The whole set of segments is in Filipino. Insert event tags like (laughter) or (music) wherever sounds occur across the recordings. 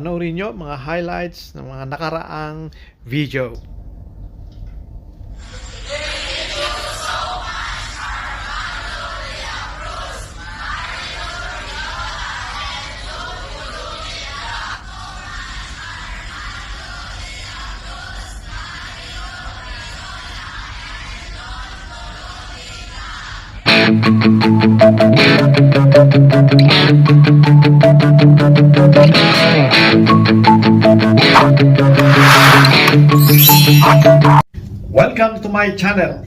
panoorin nyo mga highlights ng mga nakaraang video. Welcome my channel.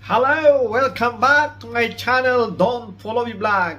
Hello, welcome back to my channel Don't Follow Me Vlog.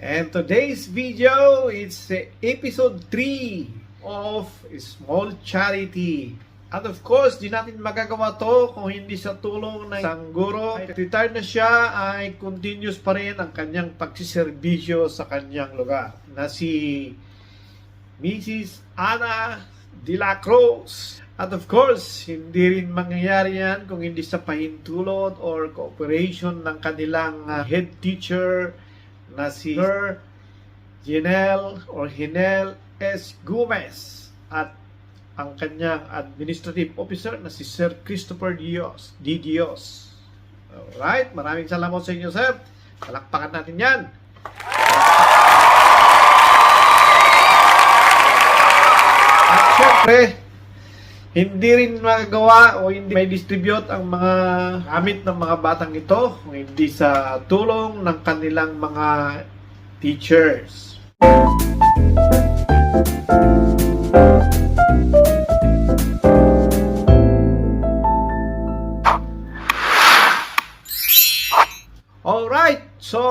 And today's video is episode 3 of Small Charity. At of course, di natin magagawa to kung hindi sa tulong ng isang guro. Retired na siya ay continuous pa rin ang kanyang pagsiservisyo sa kanyang lugar na si Mrs. Ana De La Cruz. At of course, hindi rin mangyayari yan kung hindi sa pahintulot or cooperation ng kanilang uh, head teacher na si Sir Jinel or Hinel S. Gomez at ang kanyang administrative officer na si Sir Christopher Dios, D. Dios. Alright, maraming salamat sa inyo, sir. Palakpakan natin yan. At syempre, hindi rin magagawa o hindi may distribute ang mga gamit ng mga batang ito kung hindi sa tulong ng kanilang mga teachers. Alright, so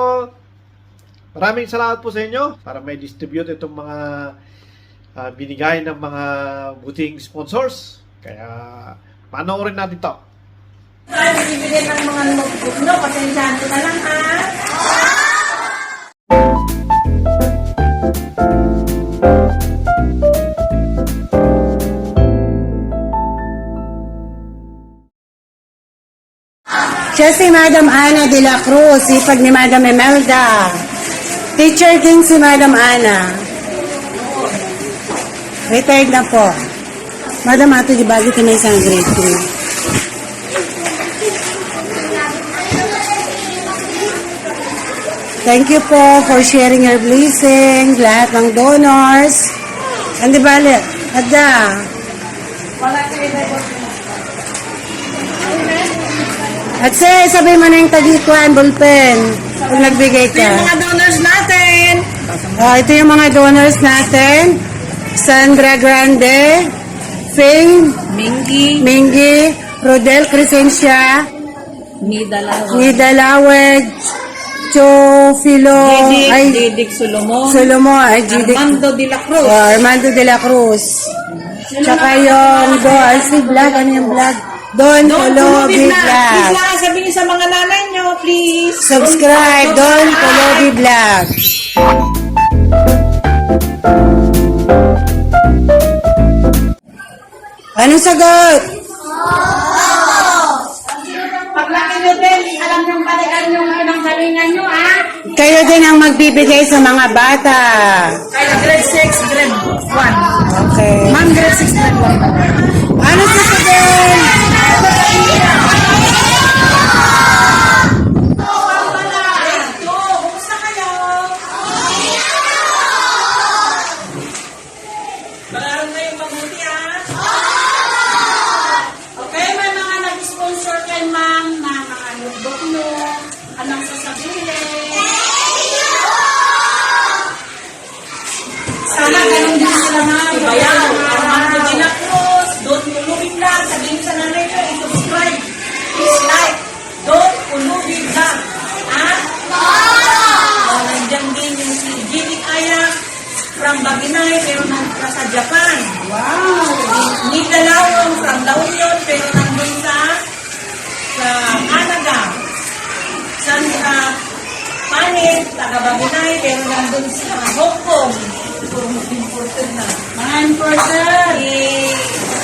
maraming salamat po sa inyo para may distribute itong mga ah, binigay ng mga buting sponsors. Kaya panoorin natin to. Bibili ng mga notebook nyo, pasensyahan ko lang ha. Siya si Madam Ana de la Cruz, sipag ni Madam Emelda. Teacher din si Madam Ana. Retired na po. Madam Ato, di ba ito na isang grade 3? Thank you po for sharing your blessing, lahat ng donors. Andi bale, ada. At say, sabi mo na yung tagikuan, bullpen. Kung nagbigay ka. Yung mga donors natin. Oh, ito yung mga donors natin. Sandra Grande, Fing, Mingi, Mingi, Rodel Crescencia, Nidalawa, Nida Lawed, Cho Filo, Didik, ay, Didik Solomon, Solomo, ay, Jidik, Armando de la Cruz. oh, Armando de la Cruz. Tsaka yung, do, ay, si vlog, ano yung vlog? Don Please Vlog. lang, sabihin sa mga nanay nyo, please. Subscribe, Don Colobi Vlog. Anong sagot? Paglaki nyo din, alam nyo balikan nyo ng galingan nyo, ha? Kayo din ang magbibigay sa mga bata. Kaya grade 6, grade 1. Okay. Ma'am, grade 6, grade 1. Ano sasabihin? Kumusta Mag-aaral kayo mabuti, ha? Okay, may mga nag-sponsor kay ma'am na mga notebook. Anong sasabihin? Sana ganun din sila ma'am. Armando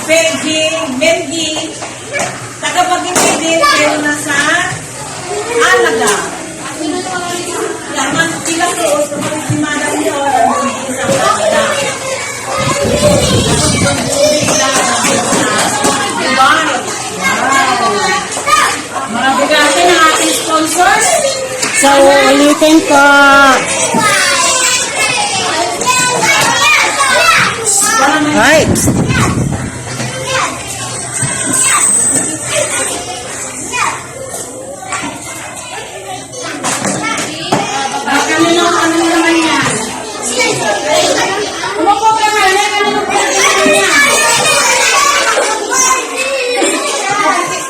important. Si Peggy Mendy, taga Baginay mainit pero nasa alaga. Yaman sila ko, kapag si Madam yun, nandun sa alaga. Diba? Mga bigati ng ating sponsors. So, ulitin ko. Ay!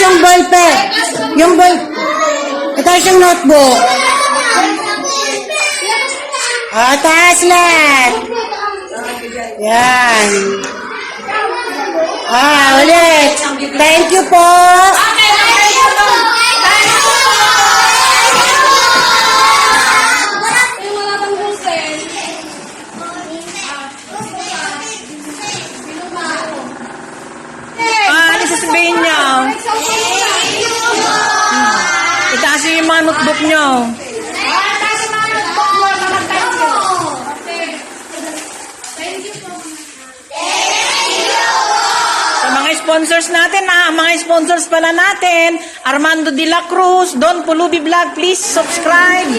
Yung ballpen. Yung ball... Itaas yung notebook. Ah, taas lahat. Yan. Ah, ulit. Thank you po. Sponsors natin, ah, mga sponsors pala natin, Armando de la Cruz, Don Pulubi Vlog, please subscribe.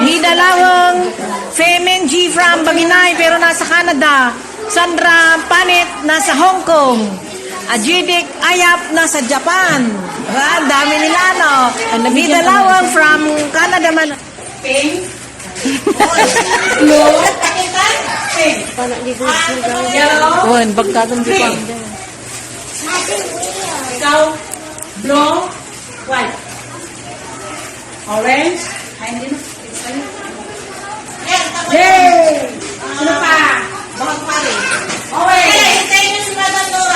Nida Lawang, Femen G from Baginay, pero nasa Canada. Sandra Panet, nasa Hong Kong. Ajidik Ayap, nasa Japan. Ah, dami nila, no? Nida Lawang from Canada man. Pink. (laughs) Blue. Pakita. Pink. Yellow. Oh, pagkatong Green. Ikaw. Blue. White. Orange. Ay, hindi na. Yay! Ano pa? Bakit pa rin? Okay. Hey, hintayin niyo si Madam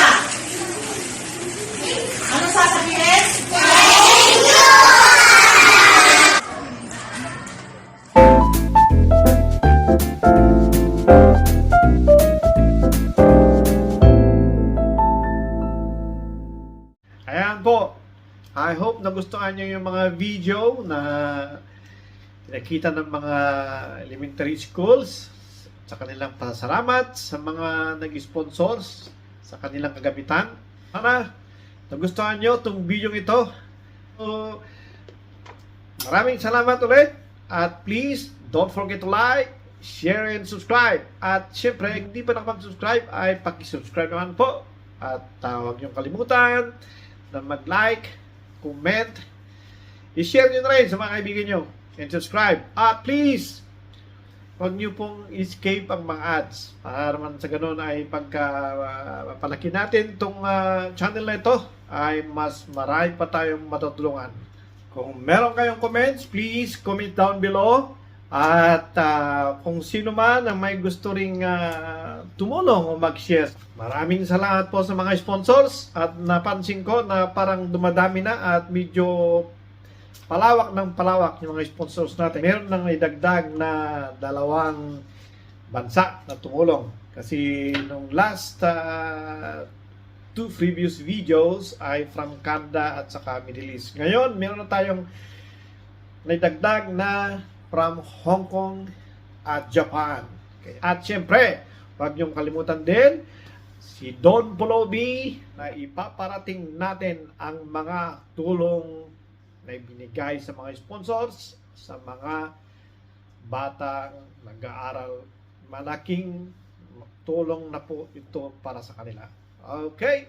hope nagustuhan nyo yung mga video na nakita ng mga elementary schools sa kanilang pasalamat sa mga nag-sponsors sa kanilang kagamitan. Sana nagustuhan nyo itong video ito. So, maraming salamat ulit at please don't forget to like, share, and subscribe. At syempre, hindi pa nakapag-subscribe ay pakisubscribe naman po. At uh, huwag niyong kalimutan na mag-like, comment, i-share nyo na rin sa mga kaibigan nyo, and subscribe. At please, huwag nyo pong escape ang mga ads. Para naman sa ganun ay pagka uh, natin itong uh, channel na ito, ay mas marami pa tayong matutulungan. Kung meron kayong comments, please comment down below. At ah, kung sino man ang may gusto ring ah, tumulong o mag-share. Maraming salamat po sa mga sponsors at napansin ko na parang dumadami na at medyo palawak ng palawak yung mga sponsors natin. Meron nang idagdag na dalawang bansa na tumulong. Kasi nung last ah, two previous videos ay from Canada at saka Middle East. Ngayon, meron na tayong naidagdag na from Hong Kong at Japan. Okay. At syempre, huwag niyong kalimutan din si Don Polobi na ipaparating natin ang mga tulong na ibinigay sa mga sponsors sa mga batang nag-aaral. Malaking tulong na po ito para sa kanila. Okay.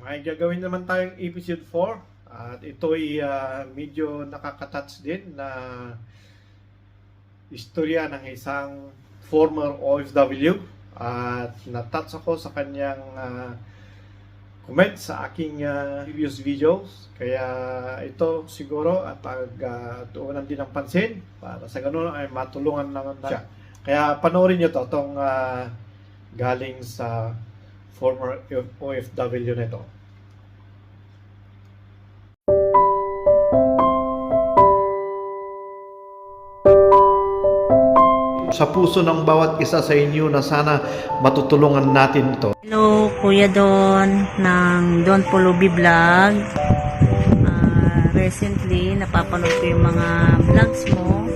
May gagawin naman tayong episode 4 at ito'y ah, medyo nakakatouch din na istorya ng isang former OFW at natouch ako sa kanyang ah, comment sa aking ah, previous videos. Kaya ito siguro at pagtuunan din ng pansin para sa ganun ay matulungan naman na siya. Kaya panoorin nyo to, itong ah, galing sa former OFW nito. Sa puso ng bawat isa sa inyo na sana matutulungan natin ito. Hello, Kuya Don ng Don Pulubi Vlog. Ah, recently, napapanood ko yung mga vlogs mo.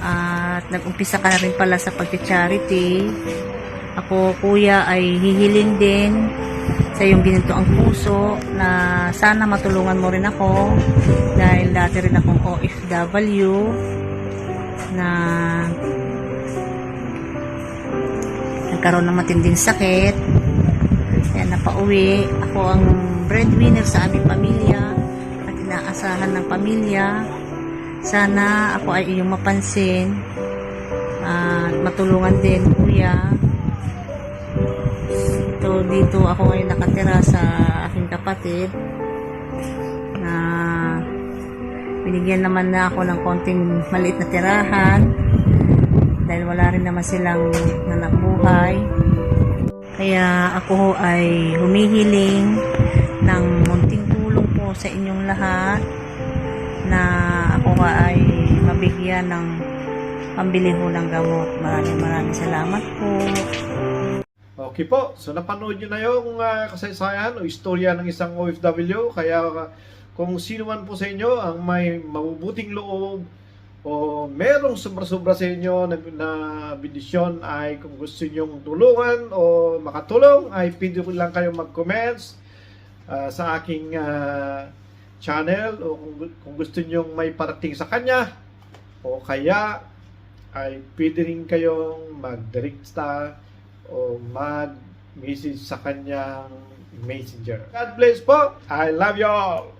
At nag-umpisa ka na rin pala sa pag-charity. Ako, Kuya, ay hihiling din sa iyong ginito ang puso na sana matulungan mo rin ako dahil dati rin akong OFW na nagkaroon ng matinding sakit kaya napauwi. Ako ang breadwinner sa aming pamilya at inaasahan ng pamilya. Sana ako ay iyong mapansin at matulungan din, kuya. Ito, dito ako ngayon nakatira sa aking kapatid na binigyan naman na ako ng konting maliit na tirahan dahil wala rin naman silang nanang buhay. Kaya ako ay humihiling ng munting tulong po sa inyong lahat na ako nga ay mabigyan ng pambili ho ng gamot. Maraming maraming salamat po. Okay po, so napanood nyo na yung ah, kasaysayan o istorya ng isang OFW. Kaya ah, kung sino man po sa inyo ang may mabubuting loob o merong sobra-sobra sa inyo na, na bidisyon ay kung gusto nyong tulungan o makatulong ay pwede lang kayo mag-comments ah, sa aking ah, channel o kung, kung gusto nyong may parating sa kanya o kaya ay pwede rin kayong mag-direct star o mag-message sa kanyang messenger. God bless po. I love you all.